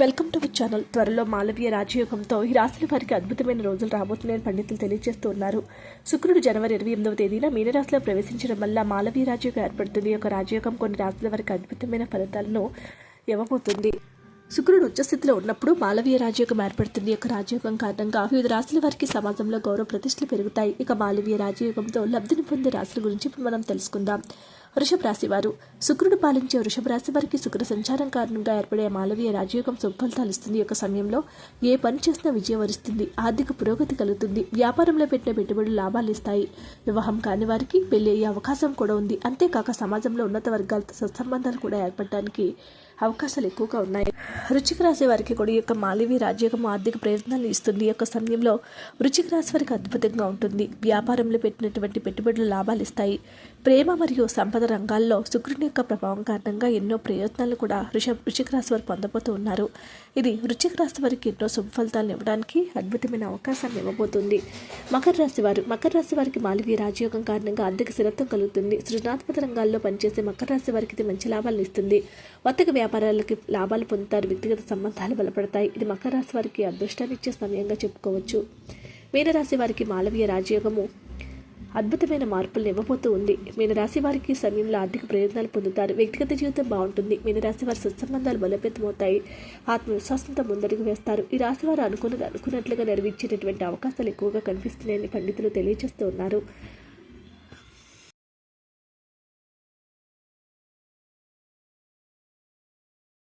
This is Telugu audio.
Welcome to channel. త్వరలో మాలవీయ రాజయోగంతో ఈ రాశుల వారికి అద్భుతమైన రోజులు రాబోతున్నాయని పండితులు తెలియజేస్తూ ఉన్నారు. శుక్రుడు జనవరి ఇరవై ఎనిమిదవ తేదీన మీనరాశిలో ప్రవేశించడం వల్ల మాలవీయ రాజయోగం ఏర్పడుతుంది. ఒక యొక్క రాజయోగం కొన్ని రాశుల వారికి అద్భుతమైన ఫలితాలను ఇవ్వబోతుంది. శుక్రుడు ఉచ్చస్థితిలో ఉన్నప్పుడు మాలవీయ రాజయోగం ఏర్పడుతుంది. ఒక యొక్క రాజయోగం కారణంగా వివిధ రాశుల వారికి సమాజంలో గౌరవ ప్రతిష్టలు పెరుగుతాయి. ఇక మాలవీయ రాజయోగంతో లబ్ధిని పొందే రాశుల గురించి ఇప్పుడు మనం తెలుసుకుందాం. వృషభ రాశి వారు శుక్రుడు పాలించే వృషభ రాశి వారికి శుక్ర సంచారం కారణంగా ఏర్పడే మాలవీయ రాజయోగం సుఫలితాలు ఇస్తుంది. యొక్క సమయంలో ఏ పని చేసినా విజయం వరిస్తుంది. ఆర్థిక పురోగతి కలుగుతుంది. వ్యాపారంలో పెట్టిన పెట్టుబడులు లాభాలు ఇస్తాయి. వివాహం కాని వారికి పెళ్ళి అయ్యే అవకాశం కూడా ఉంది. అంతేకాక సమాజంలో ఉన్నత వర్గాలతో సత్సంబంధాలు కూడా ఏర్పడటానికి అవకాశాలు ఎక్కువగా ఉన్నాయి. వృచ్చిక రాశి వారికి కూడా ఈ యొక్క మాలివి రాజ్యోగం ఆర్థిక ప్రయోజనాలు ఇస్తుంది. ఈ యొక్క సమయంలో వృచ్చిక రాశి వారికి అద్భుతంగా ఉంటుంది. వ్యాపారంలో పెట్టినటువంటి పెట్టుబడులు లాభాలు ఇస్తాయి. ప్రేమ మరియు సంపద రంగాల్లో శుక్రుని యొక్క ప్రభావం కారణంగా ఎన్నో ప్రయోజనాలు కూడా వృష వృచ్చిక రాశి వారు పొందబోతూ ఉన్నారు. ఇది వృచ్చిక రాశి వారికి ఎన్నో శుభ ఫలితాలను ఇవ్వడానికి అద్భుతమైన అవకాశాన్ని ఇవ్వబోతుంది. మకర రాశి వారు మకర రాశి వారికి మాలవీ రాజయోగం కారణంగా ఆర్థిక స్థిరత్వం కలుగుతుంది. సృజనాత్మక రంగాల్లో పనిచేసే మకర రాశి వారికి ఇది మంచి లాభాలను ఇస్తుంది. వర్తక వ్యాపారాలకి లాభాలు పొందుతారు వ్యక్తిగత సంబంధాలు బలపడతాయి. ఇది మకర రాశి వారికి అదృష్టాన్ని ఇచ్చే సమయంగా చెప్పుకోవచ్చు. మీనరాశి వారికి మాలవీయ రాజయోగము అద్భుతమైన మార్పులను ఇవ్వబోతూ ఉంది. మీనరాశి వారికి సమయంలో ఆర్థిక ప్రయోజనాలు పొందుతారు. వ్యక్తిగత జీవితం బాగుంటుంది. మీనరాశి వారి సత్సంబంధాలు బలోపేతమవుతాయి. ఆత్మవిశ్వాసంతో ముందడుగు వేస్తారు. ఈ రాశి వారు అనుకున్నది అనుకున్నట్లుగా నెరవేర్చేటటువంటి అవకాశాలు ఎక్కువగా కనిపిస్తున్నాయని పండితులు తెలియజేస్తూ ఉన్నారు.